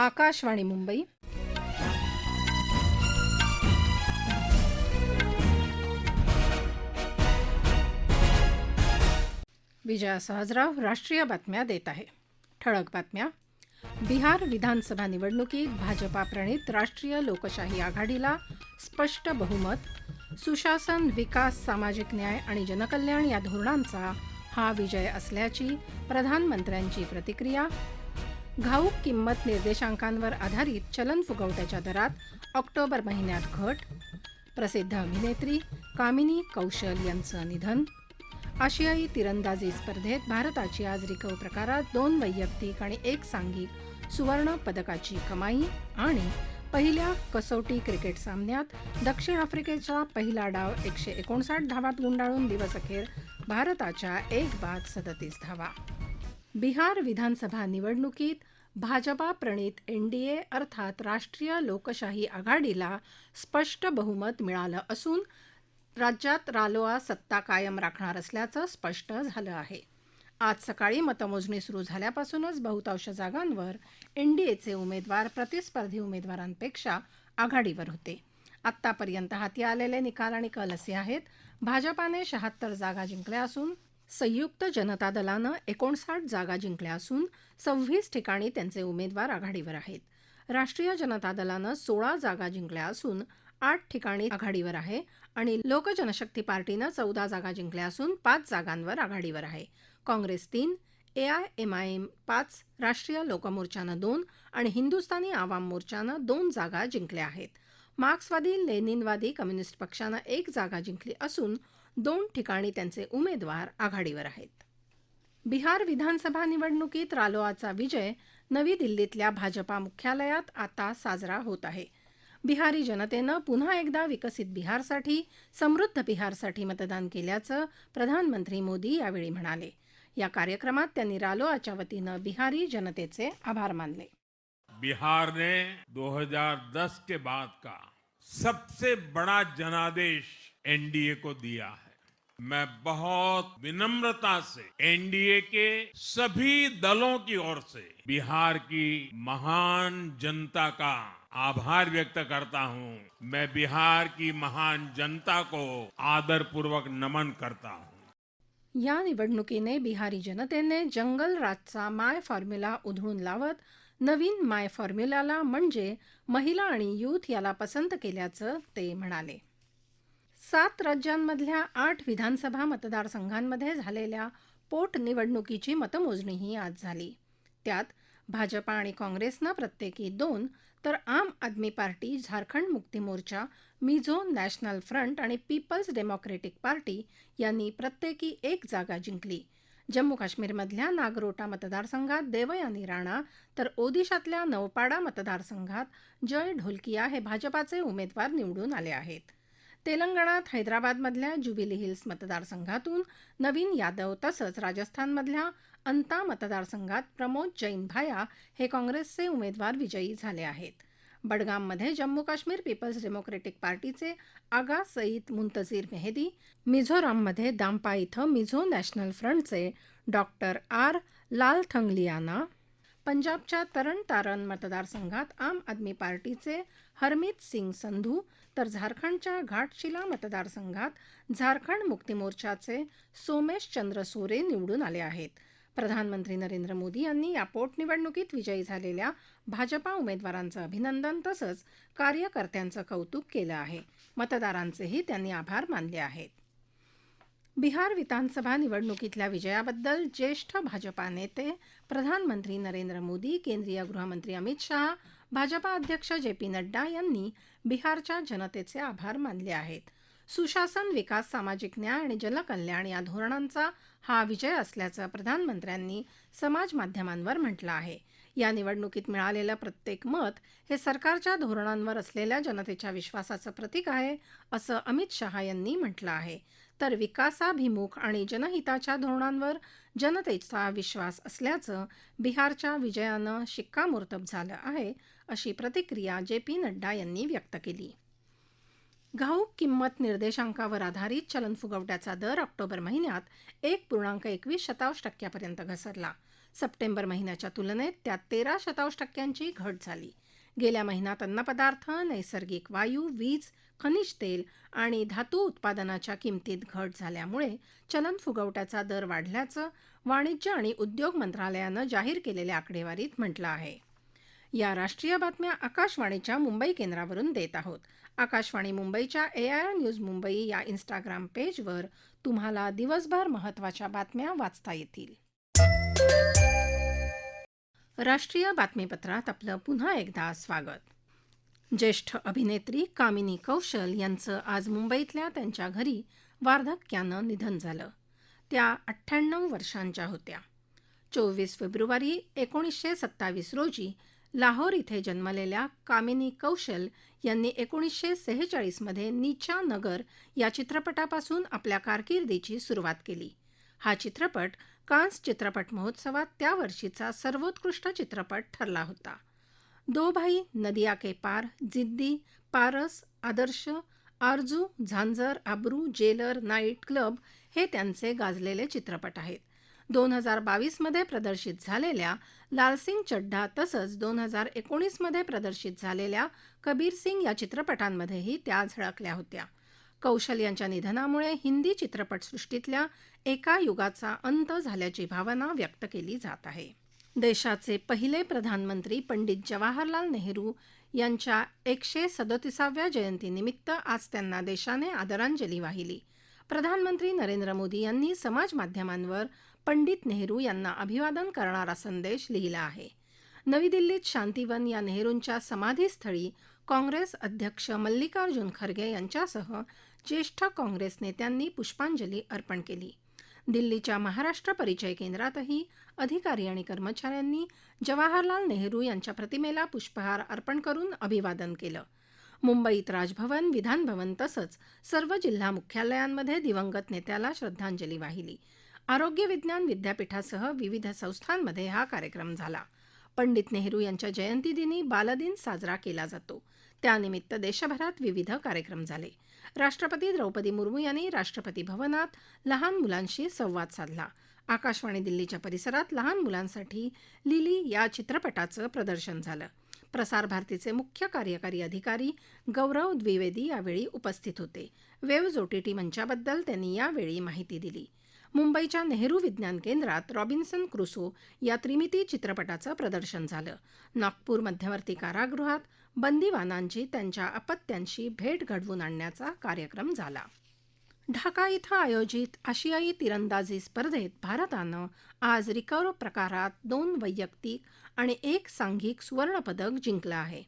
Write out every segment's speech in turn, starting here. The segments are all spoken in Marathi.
आकाशवाणी मुंबई. विजया सहजराव राष्ट्रीय बातम्या देत आहे. ठळक बातम्या. बिहार विधानसभा निवडणुकीत भाजपा प्रणित राष्ट्रीय लोकशाही आघाडीला स्पष्ट बहुमत. सुशासन विकास सामाजिक न्याय आणि जनकल्याण या धोरणांचा हा विजय असल्याची प्रधानमंत्र्यांची प्रतिक्रिया घाऊक किंमत निर्देशांकांवर आधारित चलन फुगवट्याच्या दरात ऑक्टोबर महिन्यात घट प्रसिद्ध अभिनेत्री कामिनी कौशल यांचं निधन आशियाई तिरंदाजी स्पर्धेत भारताची आज रिकव प्रकारात दोन वैयक्तिक आणि एक सांघिक सुवर्ण पदकाची कमाई आणि पहिल्या कसोटी क्रिकेट सामन्यात दक्षिण आफ्रिकेचा पहिला डाव एकशे एकोणसाठ धावात गुंडाळून दिवसअखेर भारताच्या एक बाद सदतीस धावा. बिहार विधानसभा निवडणुकीत भाजपा प्रणित एनडीए अर्थात राष्ट्रीय लोकशाही आघाडीला स्पष्ट बहुमत मिळालं असून राज्यात रालोआ सत्ता कायम राखणार असल्याचं स्पष्ट झालं आहे. आज सकाळी मतमोजणी सुरू झाल्यापासूनच बहुतांश जागांवर एनडीएचे उमेदवार प्रतिस्पर्धी उमेदवारांपेक्षा आघाडीवर होते. आत्तापर्यंत हाती आलेले निकाल आणि कल असे आहेत. भाजपाने शहात्तर जागा जिंकल्या असून संयुक्त जनता दलानं एकोणसाठ जागा जिंकल्या असून सव्वीस ठिकाणी त्यांचे उमेदवार आघाडीवर आहेत. राष्ट्रीय जनता दलानं सोळा जागा जिंकल्या असून आठ ठिकाणी आघाडीवर आहे आणि लोकजनशक्ती पार्टीनं चौदा जागा जिंकल्या असून पाच जागांवर आघाडीवर आहे. काँग्रेस तीन एआयएमआयएम पाच राष्ट्रीय लोकमोर्चानं दोन आणि हिंदुस्थानी आवाम मोर्चानं दोन जागा जिंकल्या आहेत. मार्क्सवादी लेनिनवादी कम्युनिस्ट पक्षानं एक जागा जिंकली असून दोन ठिकाणी त्यांचे उमेदवार आघाडीवर आहेत. बिहार विधानसभा निवडणुकीत रालोआचा विजय नवी दिल्लीतल्या भाजपा मुख्यालयात आता साजरा होत आहे. बिहारी जनतेनं पुन्हा एकदा विकसित बिहारसाठी समृद्ध बिहारसाठी मतदान केल्याचं प्रधानमंत्री मोदी यावेळी म्हणाले. या कार्यक्रमात त्यांनी रालोआच्या वतीनं बिहारी जनतेचे आभार मानले. बिहार ने 2010 के बाद का सबसे बड़ा जनादेश एनडीए को दिया है। मैं बहुत विनम्रता से एनडीए के सभी दलों की ओर से बिहार की महान जनता का आभार व्यक्त करता हूँ। मैं बिहार की महान जनता को आदरपूर्वक नमन करता हूँ। या निवडणुकीने बिहारी जनतेने जंगल राजचा माय फॉर्म्युला उधळून लावत, नवीन माय फॉर्म्युलाला म्हणजे महिला आणि यूथ याला पसंत केल्याचं ते म्हणाले. सात राज्यांमधल्या आठ विधानसभा मतदारसंघांमध्ये झालेल्या पोटनिवडणुकीची मतमोजणीही आज झाली. त्यात भाजपा आणि काँग्रेसनं प्रत्येकी दोन तर आम Aadmi Party Jharkhand Mukti Morcha Mizo National Front आणि पीपल्स डेमोक्रेटिक पार्टी यांनी प्रत्येकी एक जागा जिंकली. जम्मू काश्मीरमधल्या नागरोटा मतदारसंघात देवयानी राणा तर ओदिशातल्या नवपाडा मतदारसंघात जय ढोलकिया हे भाजपाचे उमेदवार निवडून आले आहेत. तेलंगणात हैदराबादमधल्या ज्युबिली हिल्स मतदारसंघातून नवीन यादव तसंच राजस्थानमधल्या अंता मतदारसंघात प्रमोद जैन भाया हे काँग्रेसचे उमेदवार विजयी झाले आहेत. बडगाममध्ये जम्मू काश्मीर पीपल्स डेमोक्रेटिक पार्टीचे आगा सईद मुंतजीर मेहदी मिझोराममध्ये दाम्पा इथं मिझो नॅशनल फ्रंटचे डॉक्टर आर लाल थंगलियाना पंजाबच्या तरण तारण मतदारसंघात आम आदमी पार्टीचे हरमीत सिंग संधू तर झारखंडच्या घाटशिला मतदारसंघात झारखंड मुक्ती मोर्चाचे सोमेश चंद्र सोरे निवडून आले आहेत. प्रधानमंत्री नरेंद्र मोदी यांनी या पोटनिवडणुकीत विजयी झालेल्या भाजपा उमेदवारांचं अभिनंदन तसंच कार्यकर्त्यांचं कौतुक केलं आहे. मतदारांचेही त्यांनी आभार मानले आहेत. बिहार विधानसभा निवडणुकीतल्या विजयाबद्दल ज्येष्ठ भाजपा नेते प्रधानमंत्री नरेंद्र मोदी केंद्रीय गृहमंत्री अमित शहा भाजपा अध्यक्ष जे पी नड्डा यांनी बिहारच्या जनतेचे आभार मानले आहेत. सुशासन विकास सामाजिक न्याय आणि जनकल्याण या धोरणांचा हा विजय असल्याचं प्रधानमंत्र्यांनी समाज माध्यमांवर म्हटलं आहे. या निवडणुकीत मिळालेलं प्रत्येक मत हे सरकारच्या धोरणांवर असलेल्या जनतेच्या विश्वासाचं प्रतीक आहे असं अमित शहा यांनी म्हटलं आहे. तर विकासाभिमुख आणि जनहिताच्या धोरणांवर जनतेचा विश्वास असल्याचं बिहारच्या विजयानं शिक्कामोर्तब झालं आहे अशी प्रतिक्रिया जे पी नड्डा यांनी व्यक्त केली. घाऊक किंमत निर्देशांकावर आधारित चलन फुगवट्याचा दर ऑक्टोबर महिन्यात एक पूर्णांक एकवीस शतांश टक्क्यापर्यंत घसरला. सप्टेंबर महिन्याच्या तुलनेत त्यात तेरा शतांश टक्क्यांची घट झाली. गेल्या महिन्यात अन्नपदार्थ नैसर्गिक वायू वीज खनिज तेल आणि धातू उत्पादनाच्या किमतीत घट झाल्यामुळे चलन फुगवट्याचा दर वाढल्याचं वाणिज्य आणि उद्योग मंत्रालयानं जाहीर केलेल्या आकडेवारीत म्हटलं आहे. या राष्ट्रीय बातम्या आकाशवाणीच्या मुंबई केंद्रावरून देत आहोत. आकाशवाणी मुंबईच्या एआयआर न्यूज मुंबई या इन्स्टाग्राम पेजवर तुम्हाला दिवसभर महत्त्वाच्या बातम्या वाचता येतील. राष्ट्रीय बातमीपत्रात आपलं पुन्हा एकदा स्वागत. ज्येष्ठ अभिनेत्री कामिनी कौशल यांचं आज मुंबईतल्या त्यांच्या घरी वार्धक्यानं निधन झालं. त्या अठ्ठ्याण्णव वर्षांच्या होत्या. चोवीस फेब्रुवारी एकोणीसशे सत्तावीस रोजी लाहोर इथे जन्मलेल्या कामिनी कौशल यांनी एकोणीसशे सेहेचाळीसमध्ये नीचा नगर या चित्रपटापासून आपल्या कारकिर्दीची सुरुवात केली. हा चित्रपट कान्स चित्रपट महोत्सवात त्या वर्षीचा सर्वोत्कृष्ट चित्रपट ठरला होता. दो भाई नदिया के पार Ziddi Paras Aadarsh Aarzoo Jhanjhar Aabroo Jailer Night Club हे त्यांचे गाजलेले चित्रपट आहेत. दोन हजार बावीसमध्ये प्रदर्शित झालेल्या लालसिंग चड्ढा तसंच दोन हजार एकोणीसमध्ये प्रदर्शित झालेल्या कबीर सिंग या चित्रपटांमध्येही त्या झळकल्या होत्या. कौशल यांच्या निधनामुळे हिंदी चित्रपटसृष्टीतल्या एका युगाचा अंत झाल्याची भावना व्यक्त केली जात आहे. देशाचे पहिले प्रधानमंत्री पंडित जवाहरलाल नेहरू यांच्या एकशे सदोतीसाव्या जयंतीनिमित्त आज त्यांना देशाने आदरांजली वाहिली. प्रधानमंत्री नरेंद्र मोदी यांनी समाज माध्यमांवर पंडित नेहरू यांना अभिवादन करणारा संदेश लिहिला आहे. नवी दिल्लीत शांतीवन या नेहरूंच्या समाधीस्थळी काँग्रेस अध्यक्ष मल्लिकार्जुन खरगे यांच्यासह ज्येष्ठ काँग्रेस नेत्यांनी पुष्पांजली अर्पण केली. दिल्लीच्या महाराष्ट्र परिचय केंद्रातही अधिकारी आणि कर्मचाऱ्यांनी जवाहरलाल नेहरू यांच्या प्रतिमेला पुष्पहार अर्पण करून अभिवादन केलं. मुंबईत राजभवन विधानभवन तसंच सर्व जिल्हा मुख्यालयांमध्ये दिवंगत नेत्याला श्रद्धांजली वाहिली. आरोग्य विज्ञान विद्यापीठासह विविध संस्थांमध्ये हा कार्यक्रम झाला. पंडित नेहरू यांच्या जयंतीदिनी बालदिन साजरा केला जातो. त्यानिमित्त देशभरात विविध कार्यक्रम झाले. राष्ट्रपती द्रौपदी मुर्मू यांनी राष्ट्रपती भवनात लहान मुलांशी संवाद साधला. आकाशवाणी दिल्लीच्या परिसरात लहान मुलांसाठी लिली या चित्रपटाचं प्रदर्शन झालं. प्रसार भारतीचे मुख्य कार्यकारी अधिकारी गौरव द्विवेदी यावेळी उपस्थित होते. वेव्ज ओटीटी मंचाबद्दल त्यांनी यावेळी माहिती दिली. मुंबईच्या नेहरू विज्ञान केंद्रात रॉबिन्सन क्रुसो या त्रिमिती चित्रपटाचं प्रदर्शन झालं. नागपूर मध्यवर्ती कारागृहात बंदीवानांची त्यांच्या अपत्यांशी भेट घडवून आणण्याचा कार्यक्रम झाला. ढाका इथं आयोजित आशियाई तिरंदाजी स्पर्धेत भारतानं आज रिकर्व प्रकारात दोन वैयक्तिक आणि एक सांघिक सुवर्णपदक जिंकलं आहे.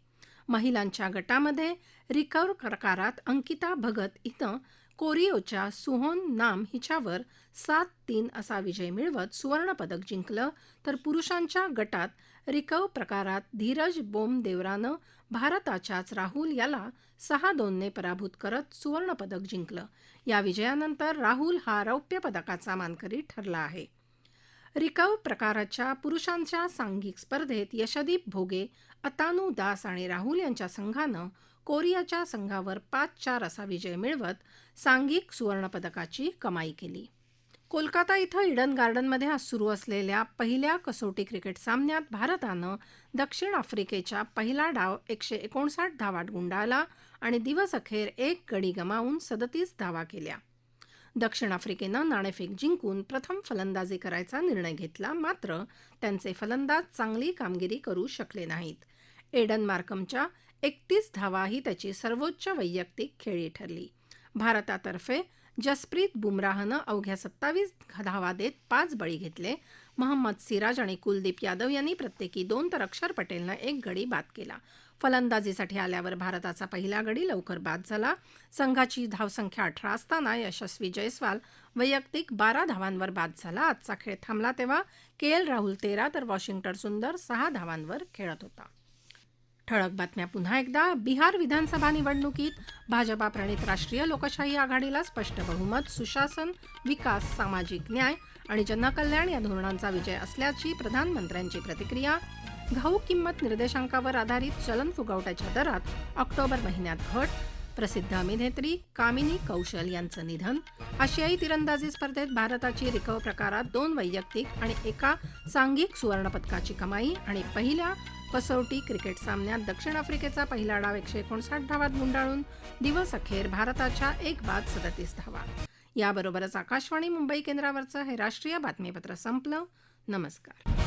महिलांच्या गटामध्ये रिकर्व प्रकारात अंकिता भगत इथं कोरिओच्या सुहोन नाम हिच्यावर सात तीन असा विजय मिळवत सुवर्णपदक जिंकलं. तर पुरुषांच्या गटात रिकव प्रकारात धीरज बोम देवरानं भारताच्याच राहुल याला सहा दोनने पराभूत करत सुवर्णपदक जिंकलं. या विजयानंतर राहुल हा रौप्य पदकाचा मानकरी ठरला आहे. रिकव प्रकाराच्या पुरुषांच्या सांघिक स्पर्धेत यशदीप भोगे अतानू दास आणि राहुल यांच्या संघानं कोरियाच्या संघावर पाच चार असा विजय मिळवत सांघिक सुवर्णपदकाची कमाई केली. कोलकाता इथं इडन गार्डनमध्ये आज सुरू असलेल्या पहिल्या कसोटी क्रिकेट सामन्यात भारतानं दक्षिण आफ्रिकेच्या पहिला डाव एकशे एकोणसाठ धावात गुंडाळला आणि दिवस अखेर एक गडी गमावून सदतीस धावा केल्या. दक्षिण आफ्रिकेनं नाणेफेक जिंकून प्रथम फलंदाजी करायचा निर्णय घेतला मात्र त्यांचे फलंदाज चांगली कामगिरी करू शकले नाहीत. एडन मार्कमच्या एकतीस धावा ही त्याची सर्वोच्च वैयक्तिक खेळी ठरली. भारतातर्फे जसप्रीत बुमराहनं अवघ्या सत्तावीस धावा देत पाच बळी घेतले. महम्मद सिराज आणि कुलदीप यादव यांनी प्रत्येकी दोन तर अक्षर पटेलनं एक गडी बाद केला. फलंदाजीसाठी आल्यावर भारताचा पहिला गडी लवकर बाद झाला. संघाची धावसंख्या अठरा असताना यशस्वी जयस्वाल वैयक्तिक बारा धावांवर बाद झाला. आजचा खेळ थांबला तेव्हा के एल राहुल तेरा तर वॉशिंग्टन सुंदर सहा धावांवर खेळत होता. ठळक बातम्या पुन्हा एकदा. बिहार विधानसभा निवडणुकीत भाजपा प्रणित राष्ट्रीय लोकशाही आघाडीला स्पष्ट बहुमत सुशासन विकास सामाजिक न्याय आणि जनकल्याण या धोरणांचा विजय असल्याची प्रधानमंत्र्यांची प्रतिक्रिया. घाऊक किंमत निर्देशांकावर आधारित चलन फुगवट्याच्या दरात ऑक्टोबर महिन्यात घट. प्रसिद्ध अभिनेत्री कामिनी कौशल यांचं निधन. आशियाई तिरंदाजी स्पर्धेत भारताची रिकव प्रकारात दोन वैयक्तिक आणि एका सांघिक सुवर्णपदकाची कमाई आणि पहिल्या कसोटी क्रिकेट सामन्यात दक्षिण आफ्रिकेचा पहिला डाव एकशे एकोणसाठ धावात गुंडाळून दिवस अखेर भारताच्या एक बाद सदतीस धावा याबरोबरच आकाशवाणी मुंबई केंद्रावरचं हे राष्ट्रीय बातमीपत्र संपलं. नमस्कार.